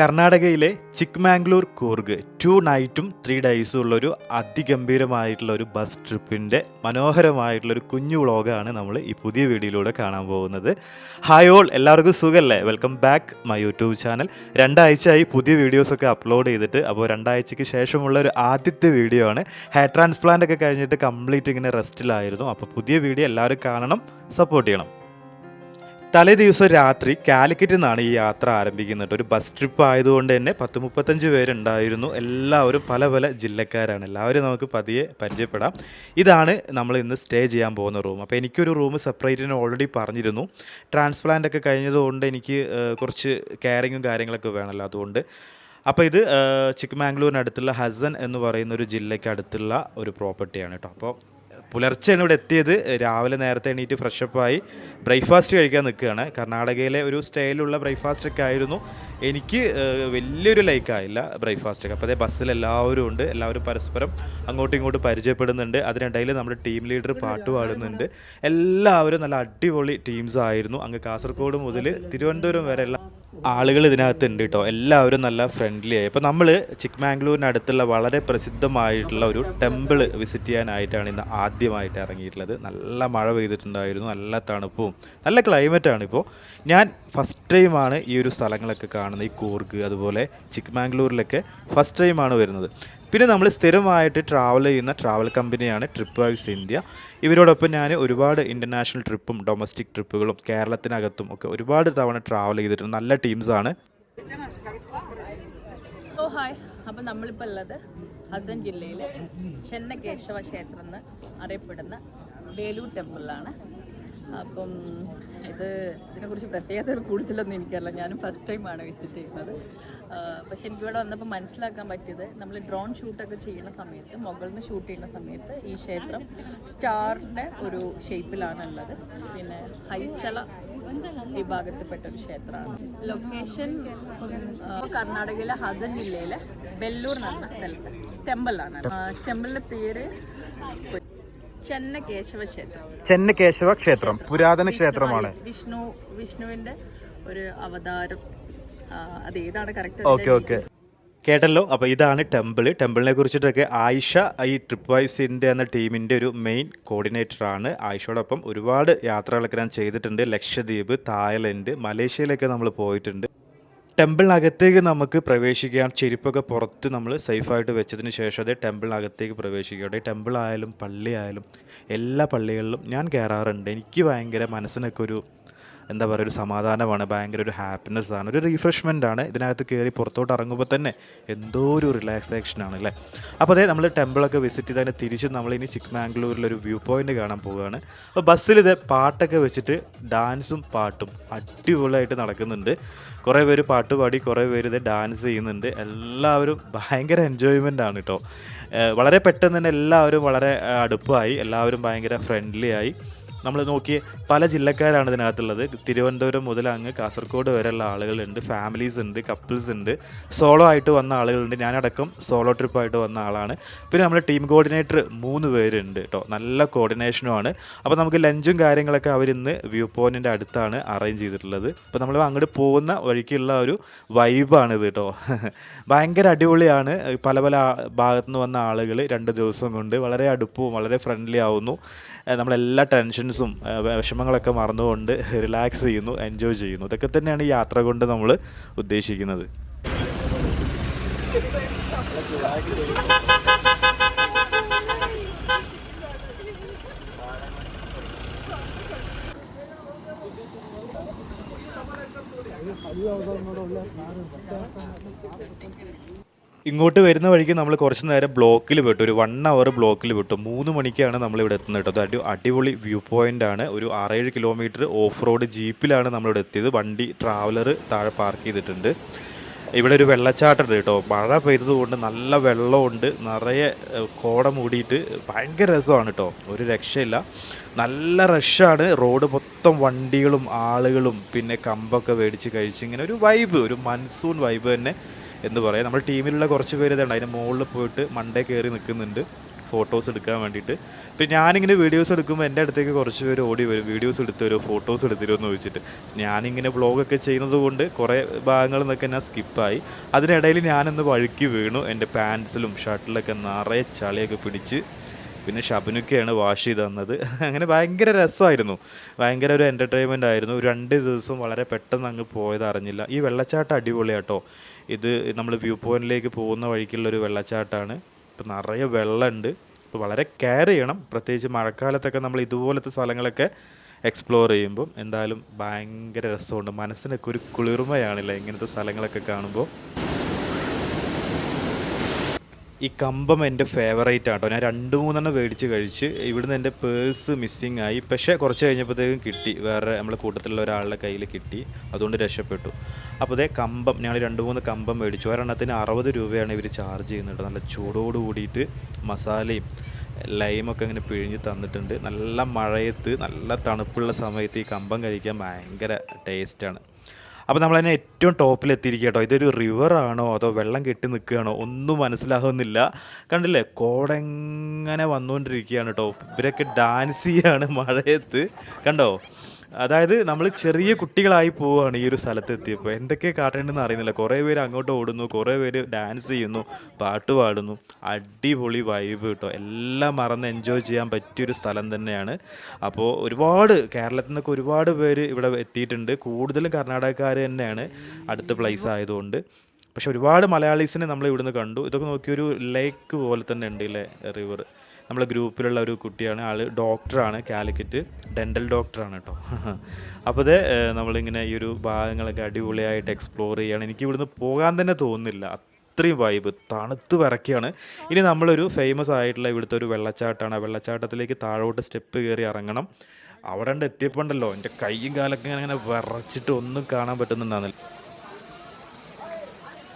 കർണാടകയിലെ ചിക്മാംഗ്ലൂർ കൂർഗ് ടു നൈറ്റും ത്രീ ഡേയ്സും ഉള്ളൊരു അതിഗംഭീരമായിട്ടുള്ള ഒരു ബസ് ട്രിപ്പിന്റെ മനോഹരമായിട്ടുള്ളൊരു കുഞ്ഞു വ്ളോഗാണ് നമ്മൾ ഈ പുതിയ വീഡിയോയിലൂടെ കാണാൻ പോകുന്നത്. ഹായ് ഓൾ എല്ലാവർക്കും സുഖമല്ലേ welcome back my YouTube channel രണ്ടാഴ്ചയായി പുതിയ വീഡിയോസൊക്കെ അപ്ലോഡ് ചെയ്തിട്ട് അപ്പോൾ രണ്ടാഴ്ചയ്ക്ക് ശേഷമുള്ള ഒരു ആദ്യത്തെ വീഡിയോ ആണ്. ഹെയർ ട്രാൻസ്പ്ലാന്റ് ഒക്കെ കഴിഞ്ഞിട്ട് കംപ്ലീറ്റ് ഇങ്ങനെ റെസ്റ്റിലായിരുന്നു അപ്പോൾ പുതിയ വീഡിയോ എല്ലാവരും കാണണം സപ്പോർട്ട് ചെയ്യണം. തലേ ദിവസം രാത്രി കാലിക്കറ്റിൽ നിന്നാണ് ഈ യാത്ര ആരംഭിക്കുന്നത്. ഒരു ബസ് ട്രിപ്പ് ആയതുകൊണ്ട് തന്നെ പത്ത് മുപ്പത്തഞ്ച് പേരുണ്ടായിരുന്നു. എല്ലാവരും പല പല ജില്ലക്കാരാണ്. എല്ലാവരും നമുക്ക് പതിയെ പരിചയപ്പെടാം. ഇതാണ് നമ്മൾ ഇന്ന് സ്റ്റേ ചെയ്യാൻ പോകുന്ന റൂം അപ്പോൾ എനിക്കൊരു റൂം സെപ്പറേറ്റിന് ഓൾറെഡി പറഞ്ഞിരുന്നു. ട്രാൻസ്പ്ലാന്റ് ഒക്കെ കഴിഞ്ഞതുകൊണ്ട് എനിക്ക് കുറച്ച് കെയറിങ്ങും കാര്യങ്ങളൊക്കെ വേണമല്ലോ അതുകൊണ്ട്. അപ്പോൾ ഇത് ചിക്ക്മാംഗ്ലൂരിനടുത്തുള്ള ഹസൻ എന്ന് പറയുന്ന ഒരു ജില്ലയ്ക്ക് അടുത്തുള്ള ഒരു പ്രോപ്പർട്ടിയാണ് കേട്ടോ. അപ്പോൾ പുലർച്ചെയാണ് ഇവിടെ എത്തിയത്. രാവിലെ നേരത്തെ എണീറ്റ് ഫ്രഷപ്പായി ബ്രേക്ക്ഫാസ്റ്റ് കഴിക്കാൻ നിൽക്കുകയാണ്. കർണാടകയിലെ ഒരു സ്റ്റൈലുള്ള ബ്രേക്ക്ഫാസ്റ്റ് ഒക്കെ ആയിരുന്നു. എനിക്ക് വലിയൊരു ലൈക്കായില്ല ബ്രേക്ക്ഫാസ്റ്റ് ഒക്കെ. അപ്പോൾ അതേ ബസ്സിൽ എല്ലാവരും ഉണ്ട്. എല്ലാവരും പരസ്പരം അങ്ങോട്ടും ഇങ്ങോട്ടും പരിചയപ്പെടുന്നുണ്ട്. അതിനിടയിൽ നമ്മുടെ ടീം ലീഡർ പാട്ട് പാടുന്നുണ്ട്. എല്ലാവരും നല്ല അടിപൊളി ടീംസ് ആയിരുന്നു. അങ്ങ് കാസർഗോഡ് മുതൽ തിരുവനന്തപുരം വരെ എല്ലാ ആളുകൾ ഇതിനകത്ത് ഉണ്ട് കേട്ടോ എല്ലാവരും നല്ല ഫ്രണ്ട്ലി ആയി. അപ്പോൾ നമ്മൾ ചിക്മാംഗ്ലൂരിനടുത്തുള്ള വളരെ പ്രസിദ്ധമായിട്ടുള്ള ഒരു ടെമ്പിൾ വിസിറ്റ് ചെയ്യാനായിട്ടാണ് ഇന്ന് ആദ്യമായിട്ട് ഇറങ്ങിയിട്ടുള്ളത്. നല്ല മഴ പെയ്തിട്ടുണ്ടായിരുന്നു നല്ല തണുപ്പും നല്ല ക്ലൈമറ്റാണ് ഇപ്പോൾ ഞാൻ ഫസ്റ്റ് ടൈമാണ് ഈ ഒരു സ്ഥലങ്ങളൊക്കെ കാണുന്നത് ഈ കൂർഗ് അതുപോലെ ചിക്മാംഗ്ലൂരിലൊക്കെ ഫസ്റ്റ് ടൈമാണ് വരുന്നത്. പിന്നെ നമ്മൾ സ്ഥിരമായിട്ട് ട്രാവൽ ചെയ്യുന്ന ട്രാവൽ കമ്പനിയാണ് ട്രിപ്പ് വൈവ്സ് ഇന്ത്യ ഇവരോടൊപ്പം ഞാൻ ഒരുപാട് ഇന്റർനാഷണൽ ട്രിപ്പും ഡൊമസ്റ്റിക് ട്രിപ്പുകളും കേരളത്തിനകത്തും ഒക്കെ ഒരുപാട് തവണ ട്രാവൽ ചെയ്തിട്ടുണ്ട്. നല്ല ടീംസാണ് ഓ ഹായ് അപ്പം നമ്മളിപ്പോൾ ഉള്ളത് ഹസൻ ജില്ലയിൽ ചെന്നകേശവ ക്ഷേത്രം എന്ന് അറിയപ്പെടുന്ന വേലൂർ ടെമ്പിളിലാണ് അപ്പം ഇത് ഇതിനെക്കുറിച്ച് പ്രത്യേകത കൂടുതലൊന്നും എനിക്കറിയില്ല. ഞാനും ഫസ്റ്റ് ടൈമാണ് വിസിറ്റ് ചെയ്യുന്നത്. പക്ഷെ എനിക്കിവിടെ വന്നപ്പോൾ മനസ്സിലാക്കാൻ പറ്റിയത് നമ്മൾ ഡ്രോൺ ഷൂട്ടൊക്കെ ചെയ്യുന്ന സമയത്ത് മുകളിൽ നിന്ന് ഷൂട്ട് ചെയ്യുന്ന സമയത്ത് ഈ ക്ഷേത്രം സ്റ്റാറിന്റെ ഒരു ഷേപ്പിലാണ് ഉള്ളത് പിന്നെ ഹൈസ്ഥല വിഭാഗത്തിൽപ്പെട്ട ഒരു ക്ഷേത്രമാണ്. ലൊക്കേഷൻ കർണാടകയിലെ ഹസൻ ജില്ലയിലെ ബെല്ലൂർ എന്ന സ്ഥലത്ത് ടെമ്പിളാണ്. ടെമ്പിളിന്റെ പേര് ചെന്നകേശവ ക്ഷേത്രം. ചെന്നകേശവ ക്ഷേത്രം പുരാതന ക്ഷേത്രമാണ്. വിഷ്ണു വിഷ്ണുവിന്റെ ഒരു അവതാരം. അത് ഏതാണ് കറക്റ്റ് ഓക്കെ ഓക്കെ. കേട്ടല്ലോ. അപ്പോൾ ഇതാണ് ടെമ്പിൾ ടെമ്പിളിനെ കുറിച്ചിട്ടൊക്കെ ആയിഷ ഈ ട്രിപ്പ് വൈസ് ഇന്ത്യ എന്ന ടീമിന്റെ ഒരു മെയിൻ കോർഡിനേറ്റർ ആണ്. ആയിഷയോടൊപ്പം ഒരുപാട് യാത്രകളൊക്കെ ഞാൻ ചെയ്തിട്ടുണ്ട്. ലക്ഷദ്വീപ് തായ്ലൻഡ് മലേഷ്യയിലൊക്കെ നമ്മൾ പോയിട്ടുണ്ട്. ടെമ്പിളിനകത്തേക്ക് നമുക്ക് പ്രവേശിക്കാം ചെരുപ്പൊക്കെ പുറത്ത് നമ്മൾ സേഫായിട്ട് വെച്ചതിന് ശേഷം അതേ ടെമ്പിളിനകത്തേക്ക് പ്രവേശിക്കുക. ഈ ടെമ്പിൾ ആയാലും പള്ളി ആയാലും എല്ലാ പള്ളികളിലും ഞാൻ കയറാറുണ്ട്. എനിക്ക് ഭയങ്കര മനസ്സിനൊക്കെ ഒരു എന്താ പറയുക ഒരു സമാധാനമാണ് ഭയങ്കര ഒരു ഹാപ്പിനെസ് ആണ് ഒരു റീഫ്രഷ്മെന്റ് ആണ്. ഇതിനകത്ത് കയറി പുറത്തോട്ട് ഇറങ്ങുമ്പോൾ തന്നെ എന്തോ ഒരു റിലാക്സേഷൻ ആണ് അല്ലേ? അപ്പോൾ അതേ നമ്മൾ ടെമ്പിളൊക്കെ വിസിറ്റ് ചെയ്തതിന് തിരിച്ച് നമ്മളിനി ചിക്ക്മാംഗ്ലൂരിലൊരു വ്യൂ പോയിന്റ് കാണാൻ പോവുകയാണ്. അപ്പോൾ ബസ്സിൽ ഇത് പാട്ടൊക്കെ വെച്ചിട്ട് ഡാൻസും പാട്ടും അടിപൊളിയായിട്ട് നടക്കുന്നുണ്ട്. കുറേ പേര് പാട്ട് പാടി കുറേ പേര് ഇത് ഡാൻസ് ചെയ്യുന്നുണ്ട്. എല്ലാവരും ഭയങ്കര എൻജോയ്മെന്റ് ആണ് കേട്ടോ വളരെ പെട്ടെന്ന് തന്നെ എല്ലാവരും വളരെ അടുപ്പമായി എല്ലാവരും ഭയങ്കര ഫ്രണ്ട്ലി ആയി. നമ്മൾ നോക്കിയ പല ജില്ലക്കാരാണ് ഇതിനകത്തുള്ളത്. തിരുവനന്തപുരം മുതൽ അങ്ങ് കാസർഗോഡ് വരെയുള്ള ആളുകളുണ്ട് ഫാമിലീസ് ഉണ്ട് കപ്പിൾസ് ഉണ്ട്. സോളോ ആയിട്ട് വന്ന ആളുകളുണ്ട്. ഞാനടക്കം സോളോ ട്രിപ്പായിട്ട് വന്ന ആളാണ്. പിന്നെ നമ്മുടെ ടീം കോർഡിനേറ്റർ മൂന്ന് പേരുണ്ട് കേട്ടോ നല്ല കോർഡിനേഷനുമാണ് അപ്പോൾ നമുക്ക് ലഞ്ചും കാര്യങ്ങളൊക്കെ അവരിന്ന് വ്യൂ പോയിന്റിന്റെ അടുത്താണ് അറേഞ്ച് ചെയ്തിട്ടുള്ളത്. അപ്പോൾ നമ്മൾ അങ്ങോട്ട് പോകുന്ന വഴിക്കുള്ള ഒരു വൈബാണ് ഇത് കേട്ടോ ഭയങ്കര അടിപൊളിയാണ്. പല പല ഭാഗത്തുനിന്ന് വന്ന ആളുകൾ രണ്ട് ദിവസം കൊണ്ട് വളരെ അടുപ്പവും വളരെ ഫ്രണ്ട്ലി ആവുന്നു. നമ്മളെല്ലാ ടെൻഷൻസും വിഷമങ്ങളൊക്കെ മറന്നുകൊണ്ട് റിലാക്സ് ചെയ്യുന്നു എൻജോയ് ചെയ്യുന്നു. ഇതൊക്കെ തന്നെയാണ് യാത്ര കൊണ്ട് നമ്മൾ ഉദ്ദേശിക്കുന്നത്. ഇങ്ങോട്ട് വരുന്ന വഴിക്ക് നമ്മൾ കുറച്ച് നേരം ബ്ലോക്കിൽ വിട്ടു. ഒരു വൺ അവർ ബ്ലോക്കിൽ വിട്ടു. മൂന്ന് മണിക്കാണ് നമ്മൾ ഇവിടെ എത്തുന്നത് കേട്ടോ. അത് അടിപൊളി വ്യൂ പോയിന്റ് ആണ്. ഒരു ആറേഴ് കിലോമീറ്റർ ഓഫ് റോഡ് ജീപ്പിലാണ് നമ്മളിവിടെ എത്തിയത്. വണ്ടി ട്രാവലർ താഴെ പാർക്ക് ചെയ്തിട്ടുണ്ട്. ഇവിടെ ഒരു വെള്ളച്ചാട്ടമുണ്ട് കേട്ടോ. മഴ പെയ്തതുകൊണ്ട് നല്ല വെള്ളമുണ്ട്. നിറയെ കോട മൂടിയിട്ട് ഭയങ്കര രസമാണ് കേട്ടോ. ഒരു രക്ഷയില്ല. നല്ല റഷാണ് റോഡ് മൊത്തം വണ്ടികളും ആളുകളും പിന്നെ കമ്പൊക്കെ മേടിച്ച് കഴിച്ച് ഇങ്ങനെ ഒരു വൈബ് ഒരു മൺസൂൺ വൈബ് തന്നെ. എന്ന് പറയാം. നമ്മുടെ ടീമിലുള്ള കുറച്ച് പേര് ഇതുണ്ട്. അതിന്റെ മുകളിൽ പോയിട്ട് മണ്ടേ കയറി നിൽക്കുന്നുണ്ട്. ഫോട്ടോസ് എടുക്കാൻ വേണ്ടിയിട്ട്. പിന്നെ ഞാനിങ്ങനെ വീഡിയോസ് എടുക്കുമ്പോൾ എന്റെ അടുത്തേക്ക് കുറച്ച് പേര് ഓടി വരും. വീഡിയോസ് എടുത്തു ഫോട്ടോസ് എടുത്തു തരുമോ എന്ന് ചോദിച്ചിട്ട്. ഞാനിങ്ങനെ വ്ളോഗൊക്കെ ചെയ്യുന്നത് കൊണ്ട് കുറേ ഭാഗങ്ങളിൽ നിന്നൊക്കെ ഞാൻ സ്കിപ്പായി. അതിനിടയിൽ ഞാനൊന്ന് വഴുക്കി വീണു. എന്റെ പാൻസിലും ഷർട്ടിലൊക്കെ നിറയെ ചളിയൊക്കെ പിടിച്ച്. പിന്നെ ഷബിനൊക്കെയാണ് വാഷ് ചെയ്ത് തന്നത്. അങ്ങനെ ഭയങ്കര രസമായിരുന്നു. ഭയങ്കര ഒരു എന്റർടൈൻമെന്റ് ആയിരുന്നു. രണ്ട് ദിവസം വളരെ പെട്ടെന്ന് അങ്ങ് പോയത് അറിഞ്ഞില്ല. ഈ വെള്ളച്ചാട്ടം അടിപൊളിയാട്ടോ. ഇത് നമ്മൾ വ്യൂ പോയിന്റിലേക്ക് പോകുന്ന വഴിക്കുള്ളൊരു വെള്ളച്ചാട്ടമാണ് ഇപ്പം നിറയെ വെള്ളമുണ്ട് അപ്പോൾ വളരെ കെയർ ചെയ്യണം. പ്രത്യേകിച്ച് മഴക്കാലത്തൊക്കെ നമ്മൾ ഇതുപോലത്തെ സ്ഥലങ്ങളൊക്കെ എക്സ്പ്ലോർ ചെയ്യുമ്പം എന്തായാലും ഭയങ്കര രസമുണ്ട്. മനസ്സിനൊക്കെ ഒരു കുളിർമയാണല്ലേ ഇങ്ങനത്തെ സ്ഥലങ്ങളൊക്കെ കാണുമ്പോൾ ഈ കമ്പം എന്റെ ഫേവറേറ്റ് ആട്ടോ. ഞാൻ രണ്ട് മൂന്നെണ്ണം മേടിച്ച് കഴിച്ച് ഇവിടുന്ന് എന്റെ പേഴ്സ് മിസ്സിങ് ആയി. പക്ഷേ കുറച്ച് കഴിഞ്ഞപ്പോഴത്തേക്കും കിട്ടി. വേറെ നമ്മളെ കൂട്ടത്തിലുള്ള ഒരാളുടെ കയ്യിൽ കിട്ടി. അതുകൊണ്ട് രക്ഷപ്പെട്ടു. അപ്പോൾ അതേ കമ്പം ഞങ്ങൾ രണ്ട് മൂന്ന് കമ്പം മേടിച്ചു. ഒരെണ്ണത്തിന് അറുപത് രൂപയാണ് ഇവർ ചാർജ് ചെയ്യുന്നത്. നല്ല ചൂടോട് കൂടിയിട്ട് മസാലയും ലൈമൊക്കെ ഇങ്ങനെ പിഴിഞ്ഞ് തന്നിട്ടുണ്ട്. നല്ല മഴയത്ത് നല്ല തണുപ്പുള്ള സമയത്ത് ഈ കമ്പം കഴിക്കാൻ ഭയങ്കര ടേസ്റ്റാണ് അപ്പോൾ നമ്മൾ അതിനെ ഏറ്റവും ടോപ്പിൽ എത്തിയിരിക്കട്ടോ കേട്ടോ. ഇതൊരു റിവർ ആണോ അതോ വെള്ളം കെട്ടി നിൽക്കുകയാണോ ഒന്നും മനസ്സിലാകുന്നില്ല കണ്ടില്ലേ? കോടെങ്ങനെ വന്നുകൊണ്ടിരിക്കുകയാണ് കേട്ടോ. ഇവരൊക്കെ ഡാൻസ് ചെയ്യാണ് മഴയത്ത്. കണ്ടോ? അതായത് നമ്മൾ ചെറിയ കുട്ടികളായി പോവുകയാണ് ഈ ഒരു സ്ഥലത്ത് എത്തിയപ്പോൾ എന്തൊക്കെ കാട്ടേണ്ടതെന്ന് അറിയുന്നില്ല. കുറേ പേര് അങ്ങോട്ട് ഓടുന്നു കുറേ പേര് ഡാൻസ് ചെയ്യുന്നു പാട്ട് പാടുന്നു. അടിപൊളി വൈബ് കിട്ടും എല്ലാം മറന്ന് എൻജോയ് ചെയ്യാൻ പറ്റിയൊരു സ്ഥലം തന്നെയാണ്. അപ്പോൾ ഒരുപാട് കേരളത്തിൽ നിന്നൊക്കെ ഒരുപാട് പേര് ഇവിടെ എത്തിയിട്ടുണ്ട്. കൂടുതലും കർണാടകക്കാർ തന്നെയാണ് അടുത്ത പ്ലേസ് ആയതുകൊണ്ട്. പക്ഷെ ഒരുപാട് മലയാളീസിനെ നമ്മൾ ഇവിടുന്ന് കണ്ടു. ഇതൊക്കെ നോക്കിയൊരു ലേക്ക് പോലെ തന്നെ ഉണ്ട് ഇല്ലേ? റിവർ നമ്മളെ ഗ്രൂപ്പിലുള്ള ഒരു കുട്ടിയാണ്. ആൾ ഡോക്ടറാണ്. കാലിക്കറ്റ് ഡെന്റൽ ഡോക്ടറാണ് കേട്ടോ. അപ്പോൾ അത് നമ്മളിങ്ങനെ ഈ ഒരു ഭാഗങ്ങളൊക്കെ അടിപൊളിയായിട്ട് എക്സ്പ്ലോർ ചെയ്യുകയാണ് എനിക്ക് ഇവിടുന്ന് പോകാൻ തന്നെ തോന്നുന്നില്ല. അത്രയും വൈബ് തണുത്ത് വരക്കുകയാണ് ഇനി നമ്മളൊരു ഫേമസ് ആയിട്ടുള്ള ഇവിടുത്തെ ഒരു വെള്ളച്ചാട്ടമാണ് ആ വെള്ളച്ചാട്ടത്തിലേക്ക് താഴോട്ട് സ്റ്റെപ്പ് കയറി ഇറങ്ങണം. അവിടെ ഉണ്ട് എത്തിയപ്പോണ്ടല്ലോ എന്റെ കൈയും കാലൊക്കെ ഇങ്ങനെ ഇങ്ങനെ വിറച്ചിട്ട് ഒന്നും കാണാൻ പറ്റുന്നുണ്ടാകുന്നില്ല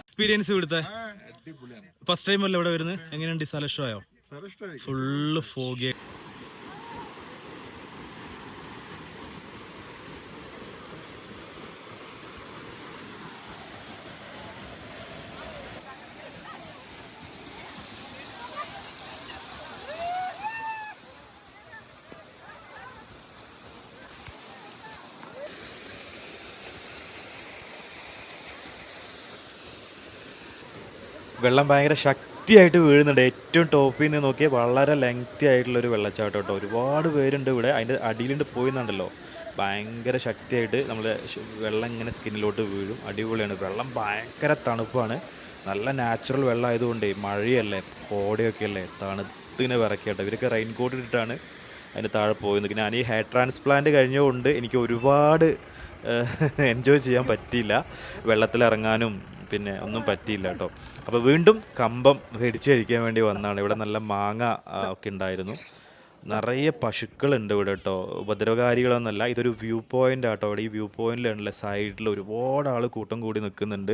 എക്സ്പീരിയൻസ് ഇവിടുത്തെ? ഫസ്റ്റ് ടൈം അല്ലേ ഇവിടെ വരുന്നത്? എങ്ങനെയുണ്ട്? സ്ഥലം ഇഷ്ടമായോ? ഫുള്ള് ഫോഗി വെള്ളം ഭയങ്കര ശക്തിയായിട്ട് വീഴുന്നുണ്ട്. ഏറ്റവും ടോപ്പിൽ നിന്ന് നോക്കിയാൽ വളരെ ലെങ്തി ആയിട്ടുള്ള ഒരു വെള്ളച്ചാട്ടം കേട്ടോ. ഒരുപാട് പേരുണ്ട് ഇവിടെ. അതിന്റെ അടിയിലുണ്ട് പോയിന്നുണ്ടല്ലോ. ഭയങ്കര ശക്തിയായിട്ട് നമ്മൾ വെള്ളം ഇങ്ങനെ സ്കിന്നിലോട്ട് വീഴും. അടിപൊളിയാണ്. വെള്ളം ഭയങ്കര തണുപ്പാണ്. നല്ല നാച്ചുറൽ വെള്ളം ആയതുകൊണ്ട് മഴയല്ലേ കോടയൊക്കെ അല്ലേ തണുത്തിനെ വിറക്കിയാട്ടോ ഇവരൊക്കെ റെയിൻ കോട്ട് ഇട്ടിട്ടാണ് അതിന് താഴെ പോയത്. ഞാൻ ഈ ഹെയർ ട്രാൻസ്പ്ലാന്റ് കഴിഞ്ഞതുകൊണ്ട് എനിക്ക് ഒരുപാട് എൻജോയ് ചെയ്യാൻ പറ്റിയില്ല. വെള്ളത്തിലിറങ്ങാനും പിന്നെ ഒന്നും പറ്റിയില്ല കേട്ടോ. അപ്പോൾ വീണ്ടും കമ്പം മേടിച്ച് കഴിക്കാൻ വേണ്ടി വന്നതാണ് ഇവിടെ നല്ല മാങ്ങ ഒക്കെ ഉണ്ടായിരുന്നു. നിറയെ പശുക്കളുണ്ട് ഇവിടെ കേട്ടോ. ഉപദ്രവകാരികളൊന്നുമല്ല ഇതൊരു വ്യൂ പോയിന്റ് ആട്ടോ ഇവിടെ ഈ വ്യൂ പോയിന്റിലാണല്ലേ സൈഡിൽ ഒരുപാട് ആൾ കൂട്ടം കൂടി നിൽക്കുന്നുണ്ട്.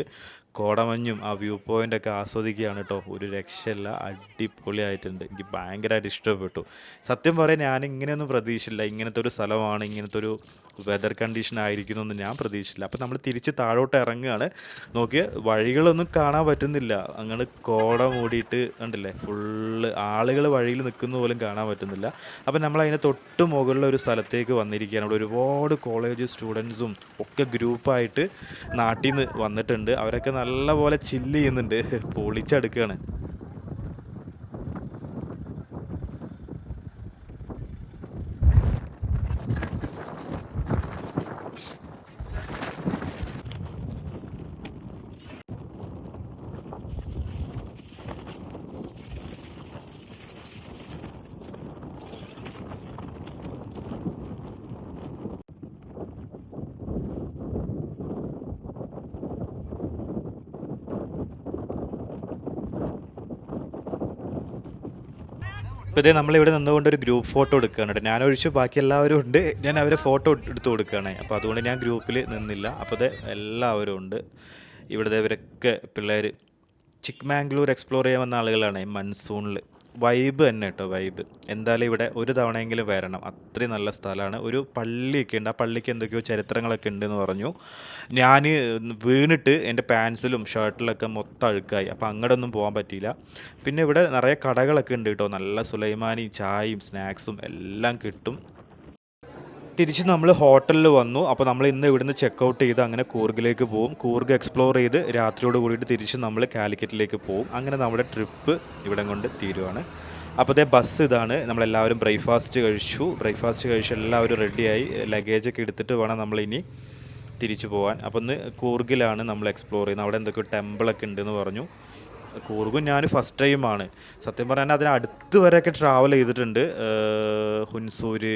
കോടമഞ്ഞും ആ വ്യൂ പോയിന്റ് ഒക്കെ ആസ്വദിക്കുകയാണ് കേട്ടോ. ഒരു രക്ഷയില്ല അടിപൊളിയായിട്ടുണ്ട്. എനിക്ക് ഭയങ്കരമായിട്ട് ഇഷ്ടപ്പെട്ടു. സത്യം പറയാൻ ഞാൻ ഇങ്ങനെയൊന്നും പ്രതീക്ഷിച്ചില്ല. ഇങ്ങനത്തെ ഒരു സ്ഥലമാണ് ഇങ്ങനത്തെ ഒരു വെതർ കണ്ടീഷൻ ആയിരിക്കുന്നു എന്ന് ഞാൻ പ്രതീക്ഷിച്ചില്ല. അപ്പോൾ നമ്മൾ തിരിച്ച് താഴോട്ട് ഇറങ്ങുകയാണ്. നോക്കിയ വഴികളൊന്നും കാണാൻ പറ്റുന്നില്ല. അങ്ങനെ കോട മൂടിയിട്ട് കണ്ടില്ലേ ഫുള്ള് ആളുകൾ വഴിയിൽ നിൽക്കുന്ന പോലും കാണാൻ പറ്റുന്നില്ല. അപ്പം നമ്മൾ അതിന് തൊട്ട് മുകളിൽ ഒരു സ്ഥലത്തേക്ക് വന്നിരിക്കുകയാണ്. അവിടെ ഒരുപാട് കോളേജ് സ്റ്റുഡൻസും ഒക്കെ ഗ്രൂപ്പായിട്ട് നാട്ടിൽ നിന്ന് വന്നിട്ടുണ്ട്. അവരൊക്കെ നല്ല പോലെ ചില്ല് ചെയ്യുന്നുണ്ട്. പൊളിച്ചെടുക്കുകയാണ് ഇതേ നമ്മളിവിടെ നിന്നുകൊണ്ട് ഒരു ഗ്രൂപ്പ് ഫോട്ടോ എടുക്കുകയാണ്. ഞാൻ ഒഴിച്ച് ബാക്കി എല്ലാവരും ഉണ്ട്. ഞാൻ അവരെ ഫോട്ടോ എടുത്ത് കൊടുക്കുകയാണ്. അപ്പോൾ അതുകൊണ്ട് ഞാൻ ഗ്രൂപ്പിൽ നിന്നില്ല. അപ്പോൾ എല്ലാവരും ഉണ്ട്. ഇവിടുത്തെ ഇവരൊക്കെ പിള്ളേർ ചിക്മാംഗ്ലൂർ എക്സ്പ്ലോർ ചെയ്യാൻ വന്ന ആളുകളാണ് മൺസൂണിൽ. വൈബ് തന്നെ കേട്ടോ വൈബ് എന്തായാലും ഇവിടെ ഒരു തവണയെങ്കിലും വരണം. അത്രയും നല്ല സ്ഥലമാണ്. ഒരു പള്ളിയൊക്കെ ഉണ്ട്. ആ പള്ളിക്ക് എന്തൊക്കെയോ ചരിത്രങ്ങളൊക്കെ ഉണ്ടെന്ന് പറഞ്ഞു. ഞാൻ വീണിട്ട് എന്റെ പാൻസിലും ഷർട്ടിലൊക്കെ മൊത്തം അഴുക്കായി. അപ്പോൾ അങ്ങോട്ടൊന്നും പോകാൻ പറ്റിയില്ല. പിന്നെ ഇവിടെ നിറയെ കടകളൊക്കെ ഉണ്ട് കേട്ടോ നല്ല സുലൈമാനി ചായയും സ്നാക്സും എല്ലാം കിട്ടും. തിരിച്ച് നമ്മൾ ഹോട്ടലിൽ വന്നു. അപ്പോൾ നമ്മൾ ഇന്ന് ഇവിടുന്ന് ചെക്കൗട്ട് ചെയ്ത് അങ്ങനെ കൂർഗിലേക്ക് പോകും കൂർഗ് എക്സ്പ്ലോർ ചെയ്ത് രാത്രിയോട് കൂടിയിട്ട് തിരിച്ച് നമ്മൾ കാലിക്കറ്റിലേക്ക് പോകും അങ്ങനെ നമ്മുടെ ട്രിപ്പ് ഇവിടം കൊണ്ട് തീരുവാണ്. അപ്പോൾ അതേ ബസ് ഇതാണ്. നമ്മളെല്ലാവരും ബ്രേക്ക്ഫാസ്റ്റ് കഴിച്ചു. ബ്രേക്ക്ഫാസ്റ്റ് കഴിച്ച് എല്ലാവരും റെഡിയായി ലഗേജൊക്കെ എടുത്തിട്ട് വേണം നമ്മളിനി തിരിച്ചു പോകാൻ അപ്പോൾ ഇന്ന് കൂർഗിലാണ് നമ്മൾ എക്സ്പ്ലോർ ചെയ്യുന്നത്. അവിടെ എന്തൊക്കെയോ ടെമ്പിളൊക്കെ ഉണ്ടെന്ന് പറഞ്ഞു. കൂർഗും ഞാൻ ഫസ്റ്റ് ടൈമാണ് സത്യം പറഞ്ഞാൽ അതിന് അടുത്ത് വരെയൊക്കെ ട്രാവൽ ചെയ്തിട്ടുണ്ട്. ഹുൻസൂര്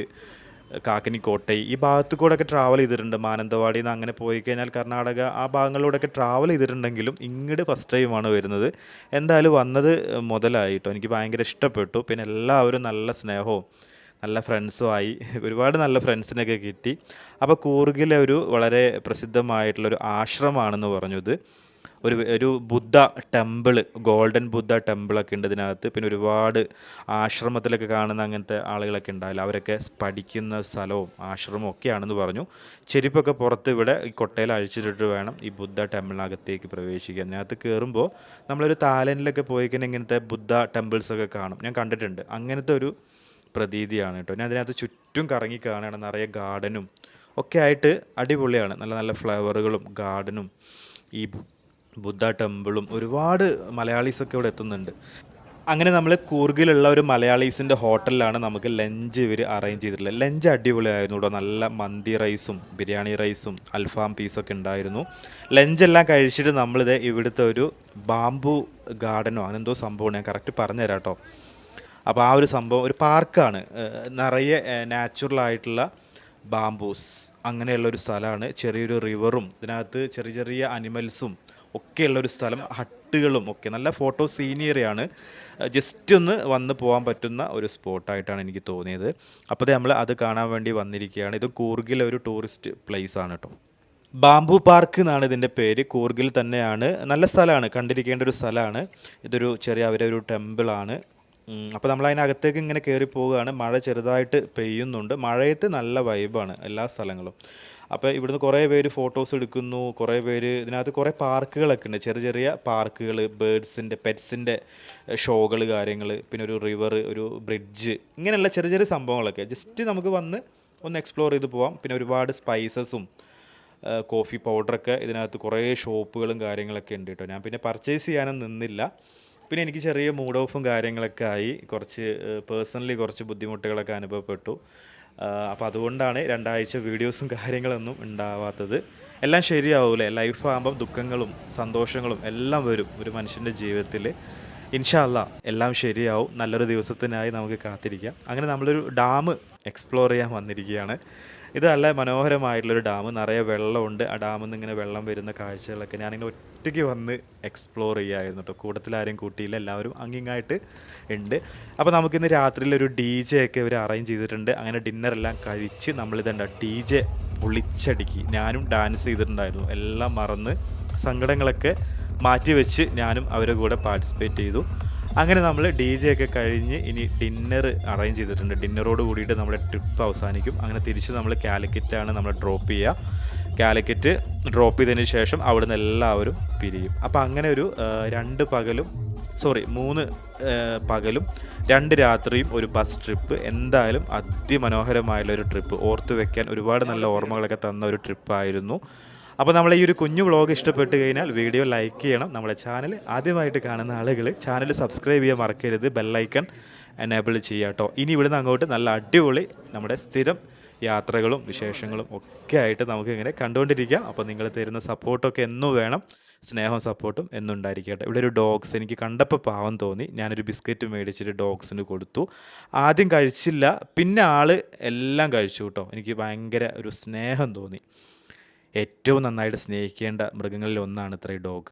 കാക്കനിക്കോട്ടൈ ഈ ഭാഗത്ത് കൂടെ ഒക്കെ ട്രാവൽ ചെയ്തിട്ടുണ്ട്. മാനന്തവാടിയിൽ നിന്ന് അങ്ങനെ പോയി കഴിഞ്ഞാൽ കർണാടക ആ ഭാഗങ്ങളിലൂടെയൊക്കെ ട്രാവൽ ചെയ്തിട്ടുണ്ടെങ്കിലും ഇങ്ങോട്ട് ഫസ്റ്റ് ടൈമാണ് വരുന്നത്. എന്തായാലും വന്നത് മുതലായിട്ടോ. എനിക്ക് ഭയങ്കര ഇഷ്ടപ്പെട്ടു. പിന്നെ എല്ലാവരും നല്ല സ്നേഹവും നല്ല ഫ്രണ്ട്സും ആയി. ഒരുപാട് നല്ല ഫ്രണ്ട്സിനൊക്കെ കിട്ടി. അപ്പോൾ കൂർഗിലെ ഒരു വളരെ പ്രസിദ്ധമായിട്ടുള്ളൊരു ആശ്രമമാണെന്ന് പറഞ്ഞത്. ഒരു ഒരു ബുദ്ധ ടെമ്പിൾ ഗോൾഡൻ ബുദ്ധ ടെമ്പിളൊക്കെ ഉണ്ട് ഇതിനകത്ത്. പിന്നെ ഒരുപാട് ആശ്രമത്തിലൊക്കെ കാണുന്ന അങ്ങനത്തെ ആളുകളൊക്കെ ഉണ്ടാവില്ല. അവരൊക്കെ പഠിക്കുന്ന സ്ഥലവും ആശ്രമവും ഒക്കെയാണെന്ന് പറഞ്ഞു. ചെരുപ്പൊക്കെ പുറത്ത് ഇവിടെ ഈ കൊട്ടയിൽ അഴിച്ചിട്ടിട്ട് വേണം ഈ ബുദ്ധ ടെമ്പിളിനകത്തേക്ക് പ്രവേശിക്കാൻ. അതിനകത്ത് കയറുമ്പോൾ നമ്മളൊരു തായ്ലൻഡിലൊക്കെ പോയി കഴിഞ്ഞാൽ ഇങ്ങനത്തെ ബുദ്ധ ടെമ്പിൾസൊക്കെ കാണും. ഞാൻ കണ്ടിട്ടുണ്ട്. അങ്ങനത്തെ ഒരു പ്രതീതിയാണ് കേട്ടോ. ഞാൻ അതിനകത്ത് ചുറ്റും കറങ്ങി കാണുകയാണ്. നിറയെ ഗാർഡനും ഒക്കെ ആയിട്ട് അടിപൊളിയാണ്. നല്ല നല്ല ഫ്ലവറുകളും ഗാർഡനും ഈ ബുദ്ധ ടെമ്പിളും ഒരുപാട് മലയാളീസൊക്കെ ഇവിടെ എത്തുന്നുണ്ട്. അങ്ങനെ നമ്മൾ കൂർഗിലുള്ള ഒരു മലയാളീസിന്റെ ഹോട്ടലിലാണ് നമുക്ക് ലഞ്ച് ഇവർ അറേഞ്ച് ചെയ്തിട്ടുള്ളത്. ലഞ്ച് അടിപൊളിയായിരുന്നു കേട്ടോ നല്ല മന്തി റൈസും ബിരിയാണി റൈസും അൽഫാം പീസൊക്കെ ഉണ്ടായിരുന്നു. ലഞ്ചെല്ലാം കഴിച്ചിട്ട് നമ്മളിത് ഇവിടുത്തെ ഒരു ബാംബു ഗാർഡനോ അങ്ങനെ എന്തോ സംഭവമാണ്. ഞാൻ കറക്റ്റ് പറഞ്ഞുതരാം കേട്ടോ അപ്പോൾ ആ ഒരു സംഭവം ഒരു പാർക്കാണ്. നിറയെ നാച്ചുറൽ ആയിട്ടുള്ള ബാംബൂസ് അങ്ങനെയുള്ള ഒരു സ്ഥലമാണ്. ചെറിയൊരു റിവറും ഇതിനകത്ത് ചെറിയ ചെറിയ അനിമൽസും ഒക്കെയുള്ള ഒരു സ്ഥലം ഹട്ടുകളും ഒക്കെ. നല്ല ഫോട്ടോ സീനിയറിയാണ് ജസ്റ്റ് ഒന്ന് വന്ന് പോകാൻ പറ്റുന്ന ഒരു സ്പോട്ടായിട്ടാണ് എനിക്ക് തോന്നിയത്. അപ്പോൾ നമ്മൾ അത് കാണാൻ വേണ്ടി വന്നിരിക്കുകയാണ്. ഇത് കൂർഗിലെ ഒരു ടൂറിസ്റ്റ് പ്ലേസ് ആണ് കേട്ടോ ബാംബു പാർക്ക് എന്നാണ് ഇതിന്റെ പേര്. കൂർഗിൽ തന്നെയാണ്. നല്ല സ്ഥലമാണ്. കണ്ടിരിക്കേണ്ട ഒരു സ്ഥലമാണ്. ഇതൊരു ചെറിയ അവരെ ഒരു ടെമ്പിളാണ് അപ്പോൾ നമ്മൾ അതിനകത്തേക്ക് ഇങ്ങനെ കയറി പോവുകയാണ്. മഴ ചെറുതായിട്ട് പെയ്യുന്നുണ്ട്. മഴയത്ത് നല്ല വൈബാണ് എല്ലാ സ്ഥലങ്ങളും. അപ്പോൾ ഇവിടുന്ന് കുറേ പേര് ഫോട്ടോസ് എടുക്കുന്നു കുറേ പേര് ഇതിനകത്ത് കുറേ പാർക്കുകളൊക്കെ ഉണ്ട്. ചെറിയ ചെറിയ പാർക്കുകൾ ബേഡ്സിന്റെ പെറ്റ്സിന്റെ ഷോകൾ കാര്യങ്ങൾ പിന്നെ ഒരു റിവർ ഒരു ബ്രിഡ്ജ് ഇങ്ങനെയുള്ള ചെറിയ ചെറിയ സംഭവങ്ങളൊക്കെ. ജസ്റ്റ് നമുക്ക് വന്ന് ഒന്ന് എക്സ്പ്ലോർ ചെയ്ത് പോവാം. പിന്നെ ഒരുപാട് സ്പൈസസും കോഫി പൗഡറൊക്കെ ഇതിനകത്ത് കുറേ ഷോപ്പുകളും കാര്യങ്ങളൊക്കെ ഉണ്ട് കേട്ടോ. ഞാൻ പിന്നെ പർച്ചേസ് ചെയ്യാനും നിന്നില്ല. പിന്നെ എനിക്ക് ചെറിയ മൂഡ് ഓഫും കാര്യങ്ങളൊക്കെ ആയി. കുറച്ച് പേഴ്സണലി കുറച്ച് ബുദ്ധിമുട്ടുകളൊക്കെ അനുഭവപ്പെട്ടു. അപ്പോൾ അതുകൊണ്ടാണ് രണ്ടാഴ്ച വീഡിയോസും കാര്യങ്ങളൊന്നും ഉണ്ടാവാത്തത്. എല്ലാം ശരിയാവൂലേ? ലൈഫാകുമ്പം ദുഃഖങ്ങളും സന്തോഷങ്ങളും എല്ലാം വരും ഒരു മനുഷ്യന്റെ ജീവിതത്തിൽ ഇൻഷാല്ല എല്ലാം ശരിയാവും. നല്ലൊരു ദിവസത്തിനായി നമുക്ക് കാത്തിരിക്കാം. അങ്ങനെ നമ്മളൊരു ഡാം എക്സ്പ്ലോർ ചെയ്യാൻ വന്നിരിക്കുകയാണ്. ഇത് നല്ല മനോഹരമായിട്ടുള്ളൊരു ഡാം. നിറയെ വെള്ളമുണ്ട്. ആ ഡാമിൽ നിന്ന് ഇങ്ങനെ വെള്ളം വരുന്ന കാഴ്ചകളൊക്കെ ഞാനിങ്ങനെ ഒറ്റയ്ക്ക് വന്ന് എക്സ്പ്ലോർ ചെയ്യായിരുന്നു കേട്ടോ കൂട്ടത്തിലാരും കൂട്ടിയില്ല. എല്ലാവരും അങ്ങിങ്ങായിട്ട് ഉണ്ട്. അപ്പോൾ നമുക്കിന്ന് രാത്രിയിൽ ഒരു ഡി ജെ ഒക്കെ ഇവർ അറേഞ്ച് ചെയ്തിട്ടുണ്ട്. അങ്ങനെ ഡിന്നറെല്ലാം കഴിച്ച് നമ്മളിതുണ്ട് ഡി ജെ പൊളിച്ചടുക്കി ഞാനും ഡാൻസ് ചെയ്തിട്ടുണ്ടായിരുന്നു. എല്ലാം മറന്ന് സങ്കടങ്ങളൊക്കെ മാറ്റി വെച്ച് ഞാനും അവരുടെ കൂടെ പാർട്ടിസിപ്പേറ്റ് ചെയ്തു. അങ്ങനെ നമ്മൾ ഡി ജെ ഒക്കെ കഴിഞ്ഞ് ഇനി ഡിന്നർ അറേഞ്ച് ചെയ്തിട്ടുണ്ട്. ഡിന്നറോട് കൂടിയിട്ട് നമ്മുടെ ട്രിപ്പ് അവസാനിക്കും. അങ്ങനെ തിരിച്ച് നമ്മൾ കാലിക്കറ്റാണ് നമ്മൾ ഡ്രോപ്പ് ചെയ്യുക കാലിക്കറ്റ് ഡ്രോപ്പ് ചെയ്തതിന് ശേഷം അവിടുന്ന് എല്ലാവരും പിരിയും. അപ്പോൾ അങ്ങനെ ഒരു രണ്ട് പകലും സോറി മൂന്ന് പകലും രണ്ട് രാത്രിയും ഒരു ബസ് ട്രിപ്പ്. എന്തായാലും അതിമനോഹരമായുള്ള ഒരു ട്രിപ്പ്. ഓർത്തു വെക്കാൻ ഒരുപാട് നല്ല ഓർമ്മകളൊക്കെ തന്ന ഒരു ട്രിപ്പായിരുന്നു. അപ്പോൾ നമ്മൾ ഈ ഒരു കുഞ്ഞു വ്ളോഗ് ഇഷ്ടപ്പെട്ട് കഴിഞ്ഞാൽ വീഡിയോ ലൈക്ക് ചെയ്യണം. നമ്മുടെ ചാനൽ ആദ്യമായിട്ട് കാണുന്ന ആളുകൾ ചാനൽ സബ്സ്ക്രൈബ് ചെയ്യാൻ മറക്കരുത്. ബെല്ലൈക്കൺ എനേബിൾ ചെയ്യുക കേട്ടോ. ഇനി ഇവിടുന്ന് അങ്ങോട്ട് നല്ല അടിപൊളി നമ്മുടെ സ്ഥിരം യാത്രകളും വിശേഷങ്ങളും ഒക്കെ ആയിട്ട് നമുക്ക് ഇങ്ങനെ കണ്ടുകൊണ്ടിരിക്കാം. അപ്പോൾ നിങ്ങൾ തരുന്ന സപ്പോർട്ടൊക്കെ എന്നും വേണം. സ്നേഹവും സപ്പോർട്ടും എന്നും ഉണ്ടായിരിക്കട്ടെ ഇവിടെ ഒരു ഡോഗ്സ് എനിക്ക് കണ്ടപ്പോൾ പാവം തോന്നി. ഞാനൊരു ബിസ്ക്കറ്റ് മേടിച്ചിട്ട് ഡോഗ്സിന് കൊടുത്തു. ആദ്യം കഴിച്ചില്ല. പിന്നെ ആൾ എല്ലാം കഴിച്ചു കേട്ടോ. എനിക്ക് ഭയങ്കര ഒരു സ്നേഹം തോന്നി. ഏറ്റവും നന്നായിട്ട് സ്നേഹിക്കേണ്ട മൃഗങ്ങളിൽ ഒന്നാണ് ഇത്ര ഡോഗ്.